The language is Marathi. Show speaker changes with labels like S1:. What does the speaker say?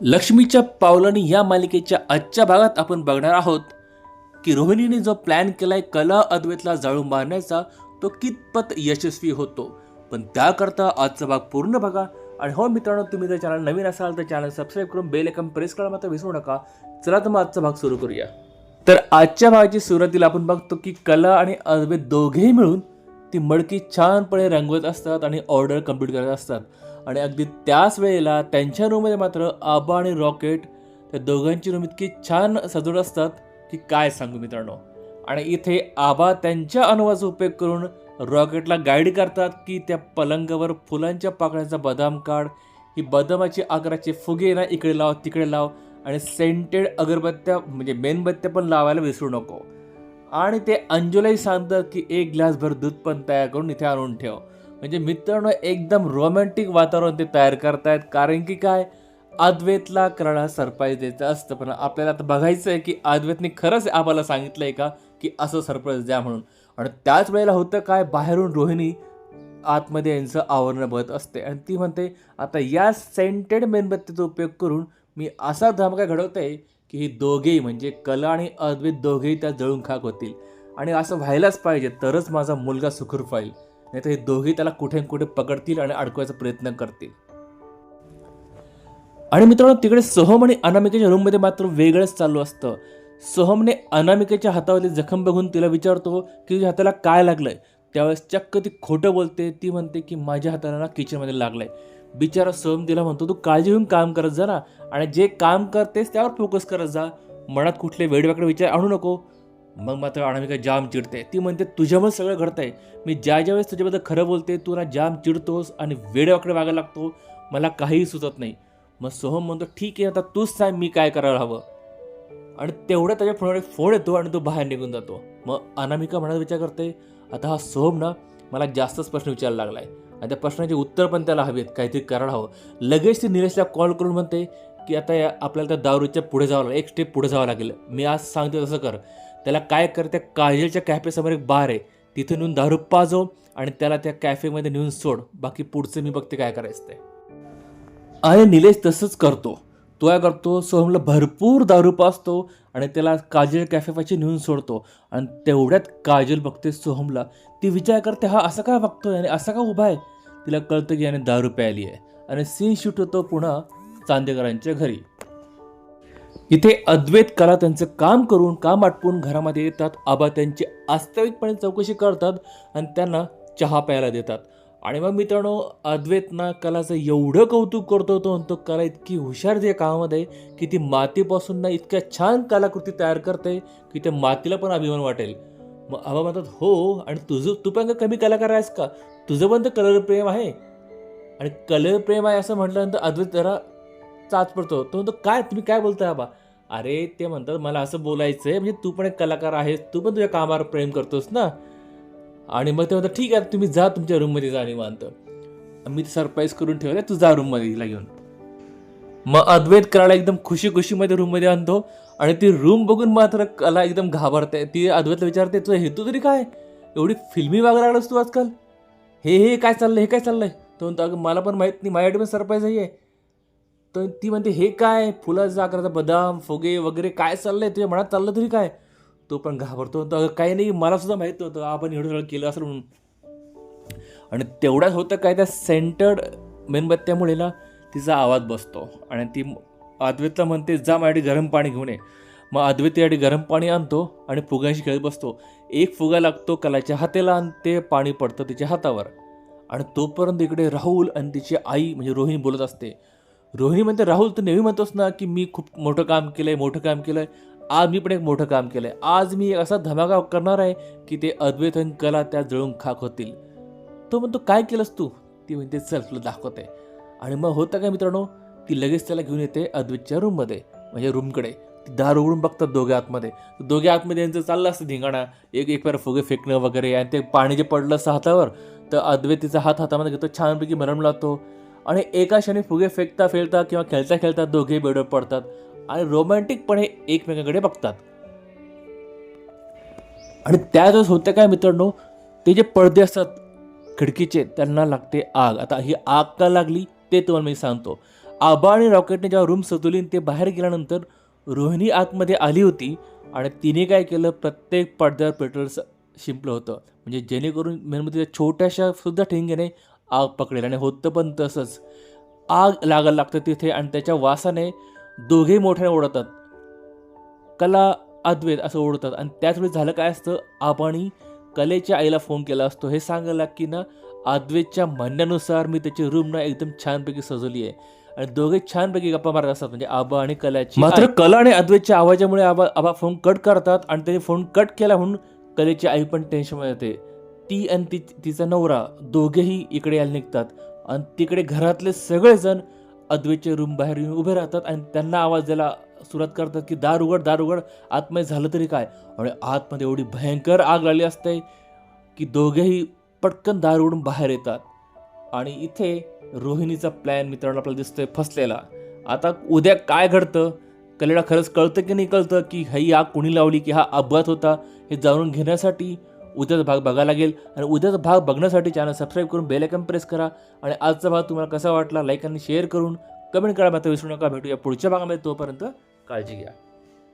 S1: लक्ष्मीच्या पावलांनी या मालिकेच्या आजच्या भागात आपण बघणार आहोत की रोहिणीने जो प्लॅन केलाय कला अद्वैतला जाळून मारण्याचा तो कितपत यशस्वी होतो. पण त्याकरता आजचा भाग पूर्ण बघा. आणि हो मित्रांनो तुम्ही जर चॅनल नवीन असाल तर चॅनल सबस्क्राईब करून बेल आयकॉन प्रेस करा मात्र विसरू नका. चला तर मग आजचा भाग सुरू करूया. तर आजच्या भागाची सुरुवातीला आपण बघतो की कला आणि अद्वैत दोघेही मिळून ती मडकी छानपणे रंगवत असतात आणि ऑर्डर कंप्लीट करत असतात. आणि अगदी त्याच वेळेला त्यांच्या रूममध्ये मात्र आबा आणि रॉकेट त्या दोघांची रूम इतकी छान सजवत असतात की काय सांगू मित्रांनो? आणि इथे आबा त्यांच्या अनुभवाचा उपयोग करून रॉकेटला गाईड करतात की त्या पलंगावर फुलांच्या पाकळ्यांचा बदाम काढ ही बदामाची आकाराचे फुगे ना इकडे लाव तिकडे लाव आणि सेंटेड अगरबत्त्या म्हणजे मेणबत्त्या पण लावायला विसरू नको. आणि ते अंजुलाही सांगतात की एक ग्लासभर दूध पण तयार करून इथे आणून ठेव. म्हणजे मित्रांनो एकदम रोमॅन्टिक वातावरण ते तयार करतायत. कारण की काय? अद्वैतला करायला सरप्राईज द्यायचं असतं. पण आपल्याला आता बघायचं आहे की अद्वैतने खरंच आम्हाला सांगितलं आहे का? की असं सरप्राईज द्या म्हणून. आणि त्याच वेळेला होतं काय? बाहेरून रोहिणी आतमध्ये यांचं आवरण बघत असते. आणि ती म्हणते आता या सेंटेड मेणबत्तीचा उपयोग करून मी असा धमाका घडवत आहे की ही दोघेही म्हणजे कला आणि अद्वैत दोघेही त्या जळून खाक होतील. आणि असं व्हायलाच पाहिजे तरच माझा मुलगा सुखरूप होईल. नाही तर हे दोघे त्याला कुठे कुठे पकडतील आणि अडकवायचा प्रयत्न करतील. आणि मित्रांनो तिकडे सोहम आणि अनामिकेच्या रूममध्ये मात्र वेगळंच चालू असतं. सोहमने अनामिकेच्या हातावरली जखम बघून तिला विचारतो की तुझ्या हाताला काय लागलंय? त्यावेळेस चक्क ती खोटं बोलते. ती म्हणते की माझ्या हाताला ना किचनमध्ये लागलंय. बिचारा सोहम तिला म्हणतो तू काळजी घेऊन काम करत जा ना. आणि जे काम करतेस त्यावर फोकस करत जा. मनात कुठले वेडवाकडे विचार आणू नको. मग मात्र अनामिका जाम चिडते. ती म्हणते तुझ्यामुळे सगळं घडतंय. मी ज्या ज्या वेळेस तुझ्याबद्दल खरं बोलते तू ना जाम चिडतोस आणि वेडेवाकडे वागायला लागतो. मला काहीही सुचत नाही. मग सोहम म्हणतो ठीक आहे आता तूच सांग मी काय करायला हवं. आणि तेवढ्या त्याच्या फोनवर एक फोन येतो आणि तो बाहेर निघून जातो. मग अनामिका म्हणत विचार करते आता हा सोहम ना मला जास्तच प्रश्न विचारायला लागला आहे आणि त्या प्रश्नाचे उत्तर पण त्याला हवेत काहीतरी करायला हवं. लगेच ती निलेशला कॉल करून म्हणते की आता या आपल्याला त्या दारूच्या पुढे जावं लागेल. एक स्टेप पुढे जावं लागेल. मी आज सांगते तसं कर. त्याला काय कर त्या काजलच्या कॅफेसमोर एक बार आहे. तिथे नेऊन दारू पाजव आणि त्याला त्या कॅफेमध्ये नेऊन सोड. बाकी पुढचं मी बघते काय करायचं ते. अरे निलेश तसंच करतो. तो काय करतो सोहमला भरपूर दारू पाजतो आणि त्याला काजल कॅफेपाशी नेऊन सोडतो. आणि तेवढ्यात काजल बघते सोहमला. ती विचार करते हा असं काय बघतोय? आणि असं का उभा आहे? तिला कळतं की याने दारू प्यायली आहे. आणि सीन शूट होतो पुन्हा चांदेकरांच्या घरी. इथे अद्वैत कला त्यांचं काम करून काम आटपून घरामध्ये येतात. आबा त्यांची वास्तविकपणे चौकशी करतात आणि त्यांना चहा प्यायला देतात. आणि मग मित्रांनो अद्वैतना कलाचं एवढं कौतुक करतो तो तो कला इतकी हुशार जे कामामध्ये की ती मातीपासून ना इतक्या छान कलाकृती तयार करते की त्या मातीला पण अभिमान वाटेल. मग आबा म्हणतात हो, हो आणि तुझं तू पण कमी कलाकार आहेस का? तुझं पण तर कलर प्रेम आहे. आणि कलर प्रेम आहे असं म्हटल्यानंतर अद्वैत जरा चाच पडतो. तो म्हणतो काय? तुम्ही काय बोलताय बाबा? अरे ते म्हणतात मला असं बोलायचं आहे म्हणजे तू पण एक कलाकार आहेस तू पण तुझ्या कामावर प्रेम करतोस ना? आणि मग ते म्हणतात ठीक आहे तुम्ही जा तुमच्या रूममध्ये जा निवांत. मी सरप्राईज करून ठेवलं तू जा रूममध्ये तिला घेऊन. मग अद्वैत करायला एकदम खुशी खुशीमध्ये रूममध्ये आणतो आणि ती रूम बघून मात्र कला एकदम घाबरते. ती अद्वैतला विचारते तुझा हेतू तरी काय? एवढी फिल्मी वागायला लागलास तू आजकाल? हे हे काय चाललंय? हे काय चाललंय? तो म्हणतो अगं मला पण माहीत नाही माझ्याकडे पण सरप्राईज आहे तर ती म्हणते हे काय? फुलाचा आकाराचा बदाम फुगे वगैरे काय चाललंय? तुझ्या मनात चाललं तरी काय? तो पण घाबरतो. तर काही नाही मला सुद्धा माहीत नव्हतं. आपण एवढं सगळं केलं असं म्हणून. आणि तेवढ्याच होतं काय त्या सेंटर्ड मेणबत्त्यामुळे ना तिचा आवाज बसतो. आणि ती अद्वैतला म्हणते जा माझ्यासाठी गरम पाणी घेऊन ये. मग अद्वैत गरम पाणी आणतो आणि फुग्यांशी खेळत बसतो. एक फुगा लागतो कलाच्या हातेला आणि ते पाणी पडतं तिच्या हातावर. आणि तोपर्यंत इकडे राहुल आणि तिची आई म्हणजे रोहिणी बोलत असते. रोहिणी म्हणते राहुल तू नेहमी म्हणतोस ना की मी खूप मोठं काम केलं आहे मोठं काम केलं आहे आज मी पण एक मोठं काम केलं आहे आज मी एक असा धमाका करणार आहे की ते अद्वैत आणि कला त्या जळून खाक होतील. तो म्हणतो काय केलंस तू? ती म्हणते चल तुला दाखवते. आणि मग होतं काय मित्रांनो ती लगेच त्याला घेऊन येते अद्वैतच्या रूममध्ये म्हणजे रूमकडे ती दार उघडून बघतात दोघे आतमध्ये. दोघे आतमध्ये यांचं चाललं असतं धिंगाणा. एक एक पेर फुगे फेकणं वगैरे आणि ते पाणी जे पडलं असतं हातावर तर अद्वैत तिचा हात हातामध्ये घेतो छानपैकी मरम लावतो आणि एका क्षणी फुगे फेकता फेकता किंवा खेळता खेळता दोघे बेडवर पडतात आणि रोमॅन्टिकपणे एकमेकांकडे बघतात. आणि त्यातच होतं काय मित्रांनो ते जे पडदे असतात खिडकीचे त्यांना लागते आग. आता ही आग का लागली ते तुम्हाला मी सांगतो. आबा आणि रॉकेटने जेव्हा रूम सजवली ते बाहेर गेल्यानंतर रोहिणी आतमध्ये आली होती आणि तिने काय केलं प्रत्येक पडद्यावर पेट्रोल शिंपलं होतं. म्हणजे जेणेकरून मेनमध्ये छोट्याशा सुद्धा ठिंग्याने आग पकडेल आणि होतं पण तसंच. आग लागायला लागतं तिथे आणि त्याच्या वासाने दोघेही मोठ्याने ओढतात. कला अद्वैत असं ओढतात. आणि त्याच वेळी झालं काय असतं? आबानी कलेच्या आईला फोन केला असतो. हे सांगायला की ना अद्वैतच्या म्हणण्यानुसार मी त्याची रूम ना एकदम छानपैकी सजवली आहे. आणि दोघे छानपैकी गप्पा मारत असतात. म्हणजे आबा आणि कलाची मात्र कला आणि अद्वैतच्या आवाजामुळे आबा आबा फोन कट करतात आणि त्यांनी फोन कट केला म्हणून कलेची आई पण टेन्शनमध्ये येते. ती आणि ती तिचा नवरा दोघेही इकडे यायला निघतात. आणि तिकडे घरातले सगळेजण अद्वैतच्या रूम बाहेर येऊन उभे राहतात आणि त्यांना आवाज द्यायला सुरुवात करतात की दार उघड दार उघड आतमध्ये झालं तरी काय? आणि आतमध्ये एवढी भयंकर आग लागली असते की दोघेही पटकन दार उघडून बाहेर येतात. आणि इथे रोहिणीचा प्लॅन मित्रांनो आपल्याला दिसतोय फसलेला. आता उद्या काय घडतं? कलेला खरंच कळतं की नाही कळतं की ही आग कोणी लावली? की हा अपघात होता? हे जाणून घेण्यासाठी उद्याचा भाग बघायला लागेल. आणि उद्याचा भाग बघण्यासाठी चॅनल सबस्क्राईब करून बेल प्रेस करा. आणि आजचा भाग तुम्हाला कसा वाटला लाईक आणि शेअर करून कमेंट करा. मात्र विसरू नका. भेटूया पुढच्या भागामध्ये. तोपर्यंत काळजी घ्या.